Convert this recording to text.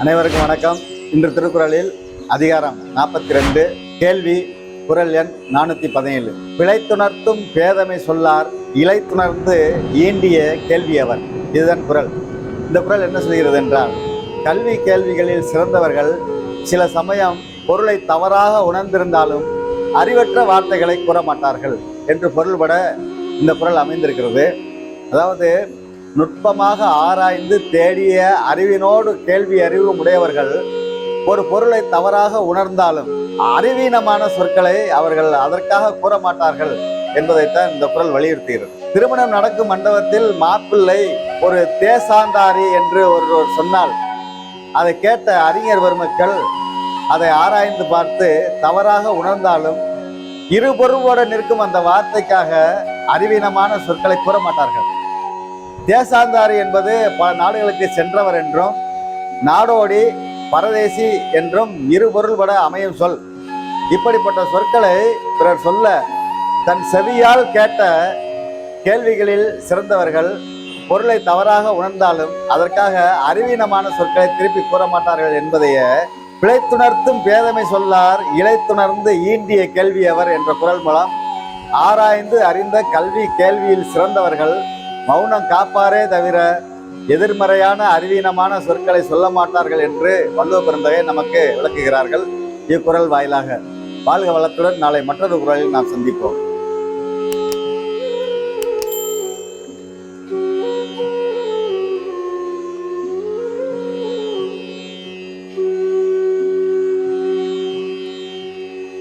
அனைவருக்கும் வணக்கம். இன்று திருக்குறளில் அதிகாரம் நாற்பத்தி ரெண்டு கேள்வி குரல் எண் நானூற்றி பதினேழு. பிழைத்துணர்த்தும் பேதமை சொல்லார் இலைத்துணர்ந்து ஈண்டிய கேள்வியவர். இதுதான் குரல். இந்த குரல் என்ன சொல்கிறது என்றால் கல்வி கேள்விகளில் சிறந்தவர்கள் சில சமயம் பொருளை தவறாக உணர்ந்திருந்தாலும் அறிவற்ற வார்த்தைகளை கூற மாட்டார்கள் என்று பொருள்பட இந்த குரல் அமைந்திருக்கிறது. அதாவது நுட்பமாக ஆராய்ந்து தேடிய அறிவினோடு கேள்வி அறிவு உடையவர்கள் ஒரு பொருளை தவறாக உணர்ந்தாலும் அறிவீனமான சொற்களை அவர்கள் அதற்காக கூற மாட்டார்கள் என்பதைத்தான் இந்த குரல் வலியுறுத்துகிறது. திருமணம் நடக்கும் மண்டபத்தில் மாப்பிள்ளை ஒரு தேசாந்தாரி என்று ஒருவர் சொன்னால் அதை கேட்ட அறிஞர் பெருமக்கள் அதை ஆராய்ந்து பார்த்து தவறாக உணர்ந்தாலும் இருபொருளோடு நிற்கும் அந்த வார்த்தைக்காக அறிவீனமான சொற்களை கூற மாட்டார்கள் தேசாந்தாரி என்பது பல நாடுகளுக்கு சென்றவர் என்றும் நாடோடி பரதேசி என்றும் இருபொருள்பட அமையும் சொல். இப்படிப்பட்ட சொற்களை பிறர் சொல்ல தன் செவியால் கேட்ட கேள்விகளில் சிறந்தவர்கள் பொருளை தவறாக உணர்ந்தாலும் அதற்காக அறிவீனமான சொற்களை திருப்பி கூற மாட்டார்கள் என்பதையே பிழைத்துணர்த்தும் பேதமை சொல்லார் இழைத்துணர்ந்து ஈண்டிய கேள்வியவர் என்ற குரல் மூலம் ஆராய்ந்து அறிந்த கல்வி கேள்வியில் சிறந்தவர்கள் மௌனம் காப்பாரே தவிர எதிர்மறையான அறிவீனமான சொற்களை சொல்ல மாட்டார்கள் என்று வள்ளுவ பெருந்தகை நமக்கு விளக்குகிறார்கள். இக்குரல் வாயிலாக. வாழ்க வளத்துடன் நாளை மற்றொரு குரலில் நாம் சந்திப்போம்.